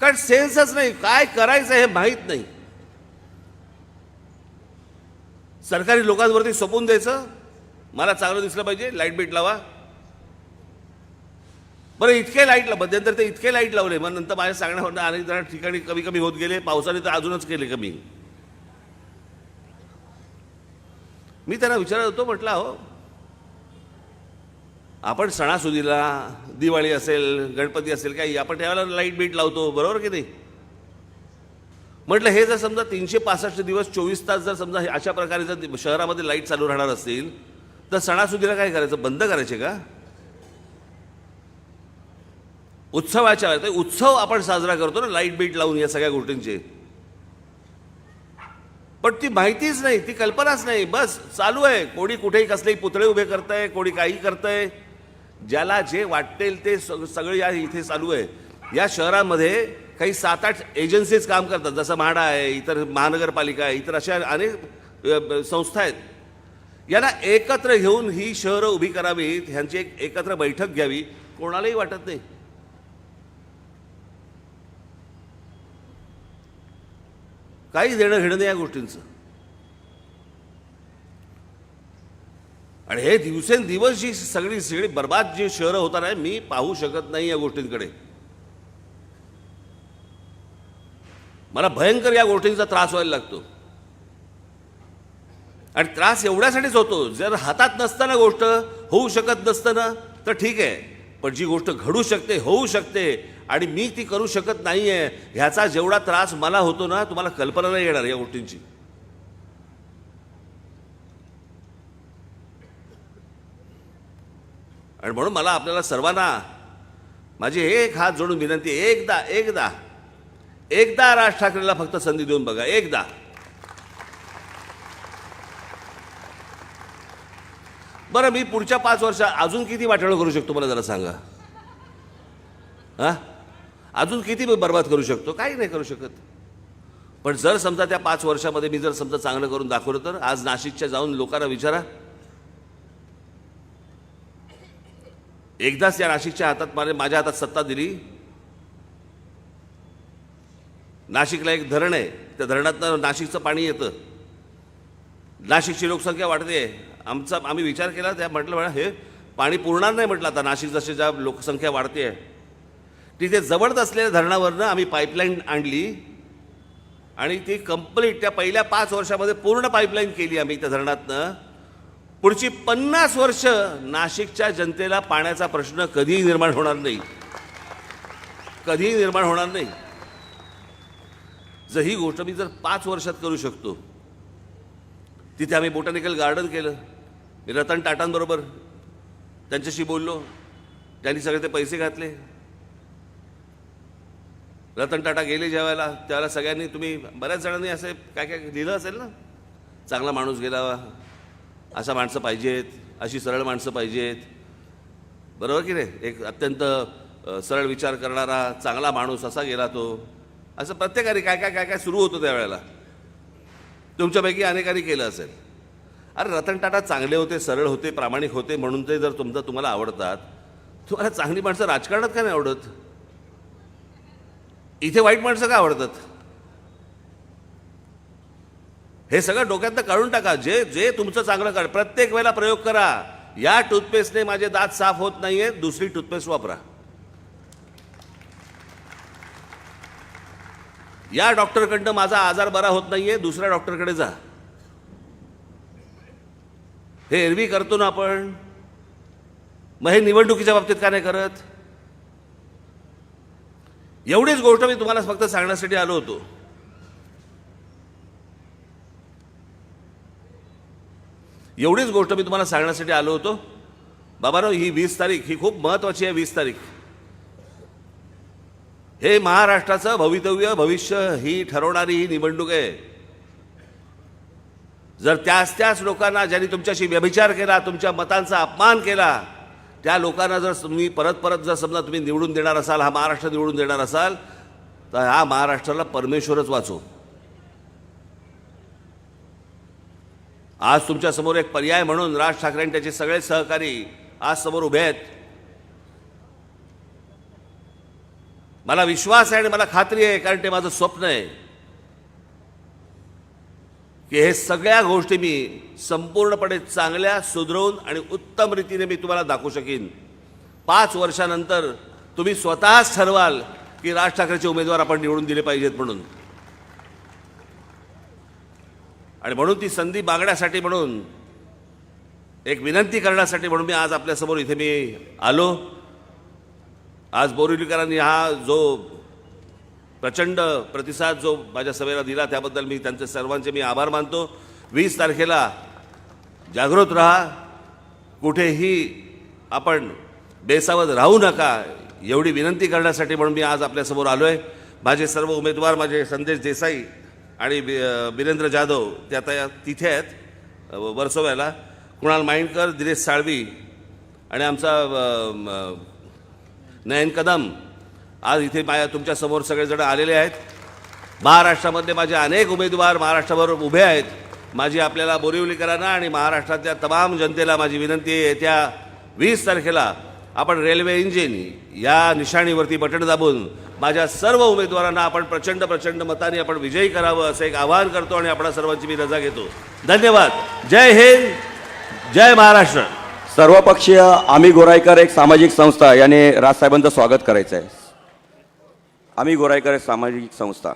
कारण सेन्सच नाही काय करायचं हे माहीत नाही. सरकारी लोकांवरती सोपून द्यायचं. मला चांगलं दिसलं पाहिजे लाइट बीट लावा. बरं इतके लाइट लाव मध्यंतर ते इतके लाइट लावले. मग नंतर माझ्या सांगण्यावर अनेक जण ठिकाणी कमी कमी होत गेले पावसाने तर अजूनच केले कमी. मी त्यांना विचारत होतो म्हटलं हो आपण सणासुदीला दिवाळी असेल गणपती असेल काही आपण त्यावेळेला लाइट बीट लावतो बरोबर की नाही? म्हटलं हे जर समजा तीनशे पासष्ट दिवस चोवीस तास जर समजा हे अशा प्रकारे जर शहरामध्ये लाइट चालू राहणार असतील तर सणासुदीला काय करायचं? बंद करायचे का? उत्सवाच्या म्हणजे उत्सव आपण साजरा करतो ना लाइट बीट लावून या सगळ्या गोष्टींचे. पण ती माहितीच नाही ती कल्पनाच नाही बस चालू आहे. कोणी कुठेही कसलेही पुतळे उभे करतंय कोणी काही करतंय. ज्याला जे वाटेल ते सग- सगळे या इथे चालू आहे. या शहरामध्ये काही सात आठ एजन्सीज काम करतात. जसं म्हाडा आहे इतर महानगरपालिका आहे इतर अशा अनेक संस्था आहेत. यांना एकत्र घेऊन ही शहरं उभी करावीत ह्यांची एक एकत्र बैठक घ्यावी कोणालाही वाटत नाही. काही देणं घेणं नाही या गोष्टींचं. आणि हे दिवसेंदिवस जी सगळी सगळी बर्बाद जी शहरं होताना मी पाहू शकत नाही या गोष्टींकडे. मला भयंकर या गोष्टींचा त्रास व्हायला लागतो. आणि त्रास एवढ्यासाठीच होतो जर हातात नसताना गोष्ट होऊ शकत नसताना तर ठीक आहे. पण जी गोष्ट घडू शकते होऊ शकते आणि मी ती करू शकत नाही आहे ह्याचा जेवढा त्रास मला होतो ना तुम्हाला कल्पना नाही येणार या गोष्टींची. आणि म्हणून मला आपल्याला सर्वांना माझी एक हात जोडून विनंती एकदा एकदा एकदा राज ठाकरेला फक्त संधी देऊन बघा एकदा. बरं मी पुढच्या पाच वर्षात अजून किती वाटाणं करू शकतो मला जरा सांगा? हा? अजून किती मी बर्बाद करू शकतो? काही नाही करू शकत. पण जर समजा त्या पाच वर्षामध्ये मी जर समजा चांगलं करून दाखवलं तर आज नाशिकच्या जाऊन लोकांना विचारा. एकदाच या नाशिकच्या हातात माझ्या माझ्या हातात सत्ता दिली. नाशिकला एक धरण आहे. त्या धरणातनं नाशिकचं पाणी येतं. नाशिकची लोकसंख्या वाढते. आमचा आम्ही विचार केला त्या म्हटलं म्हणा हे पाणी पुरणार नाही म्हटलं आता नाशिक जशी ज्या लोकसंख्या वाढते. तिथे जवळच असलेल्या धरणावरनं आम्ही पाईपलाईन आणली आणि ती कंप्लीट त्या पहिल्या पाच वर्षामध्ये पूर्ण पाईपलाईन केली आम्ही त्या धरणातनं. पुढची पन्नास वर्ष नाशिकच्या जनतेला पाण्याचा प्रश्न कधीही निर्माण होणार नाही. कधीही निर्माण होणार नाही. जर ही गोष्ट मी जर पाच वर्षात करू शकतो तिथे आम्ही बोटॅनिकल गार्डन केलं. मी रतन टाटांबरोबर त्यांच्याशी बोललो. त्यांनी सगळे ते पैसे घातले. रतन टाटा गेले ज्यावेळेला त्यावेळेला सगळ्यांनी तुम्ही बऱ्याच जणांनी असे काय काय लिहिलं असेल ना? चांगला माणूस गेला. अशा माणसं पाहिजेत अशी सरळ माणसं पाहिजेत. बरोबर की नाही? एक अत्यंत सरळ विचार करणारा चांगला माणूस असा गेला तो. असं प्रत्येकाने काय काय काय काय सुरू होतं त्यावेळेला? तुमच्यापैकी अनेकांनी केलं असेल. अरे रतन टाटा चांगले होते सरळ होते प्रामाणिक होते म्हणून ते जर तुमचं तुम्हाला आवडतात तुम्हाला चांगली माणसं राजकारणात का नाही आवडत? इथे वाईट माणसं का आवडतात? हे सगळं डोक्यातनं काढून टाका. जे जे तुमचं चांगलं काढ प्रत्येक वेळेला प्रयोग करा. या टूथपेस्टने माझे दात साफ होत नाही आहेत दुसरी टूथपेस्ट वापरा. या डॉक्टरकडनं माझा आजार बरा होत नाही आहे दुसऱ्या डॉक्टरकडे जा. हे एरवी करतो ना आपण. मग हे निवडणुकीच्या बाबतीत का नाही करत? एवढीच गोष्ट मी तुम्हाला फक्त सांगण्यासाठी आलो होतो. एवढीच गोष्ट मी तुम्हाला सांगण्यासाठी आलो होतो. बाबानो ही वीस तारीख ही खूप महत्वाची आहे वीस तारीख. हे महाराष्ट्राचं भवितव्य भविष्य ही ठरवणारी ही निवडणूक आहे. जर त्याच त्याच लोकांना ज्यांनी तुमच्याशी व्यभिचार केला तुमच्या मतांचा अपमान केला त्या लोकांना जर तुम्ही परत परत जर समजा तुम्ही निवडून देणार असाल हा महाराष्ट्र निवडून देणार असाल तर हा महाराष्ट्राला परमेश्वरच वाचो. आज तुमच्यासमोर एक पर्याय म्हणून राज ठाकरे आणि त्याचे सगळे सहकारी आज समोर उभे आहेत. मला विश्वास आहे आणि मला खात्री आहे कारण ते माझं स्वप्न आहे की हे सगळ्या गोष्टी मी संपूर्णपणे चांगल्या सुधरवून आणि उत्तम रीतीने मी तुम्हाला दाखवू शकेन. पाच वर्षानंतर तुम्ही स्वतःच ठरवाल की राज ठाकरेचे उमेदवार आपण निवडून दिले पाहिजेत म्हणून. आणि म्हणून ती संधी मागण्यासाठी म्हणून एक विनंती करण्यासाठी म्हणून मी आज आपल्यासमोर इथे मी आलो. आज बोरिवलीकरांनी हा जो प्रचंड प्रतिसाद जो माझ्या सभेला दिला त्याबद्दल मी त्यांचे सर्वांचे मी आभार मानतो. वीस तारखेला जागृत राहा. कुठेही आपण बेसावध राहू नका एवढी विनंती करण्यासाठी म्हणून मी आज आपल्यासमोर आलो आहे माझे सर्व उमेदवार माझे संदेश देसाई आणि बि बिरेंद्र जाधव ते आता या- तिथे आहेत वर्सोव्याला. कुणाल माइंडकर दिनेश साळवी आणि आमचा नयन कदम. आज इथे माझ्या तुमच्यासमोर सगळेजण आलेले आहेत. महाराष्ट्रामध्ये माझे अनेक उमेदवार महाराष्ट्राबरोबर उभे आहेत. माझी आपल्याला बोरिवलीकरांना आणि महाराष्ट्रातल्या तमाम जनतेला माझी विनंती आहे येत्या वीस तारखेला आपण रेल्वे इंजिन या निशाणीवरती बटण दाबून माझ्या सर्व उमेदवारांना आपण प्रचंड प्रचंड मताने आपण विजयी करावं असं एक आवाहन करतो आणि आपणा सर्वांची मी रजा घेतो. धन्यवाद. जय हिंद. जय महाराष्ट्र. सर्वपक्षीय आम्ही गोराईकर एक सामाजिक संस्था याने राजसाहेबांचं स्वागत करायचं आहे आम्ही गोराईकर एक सामाजिक संस्था.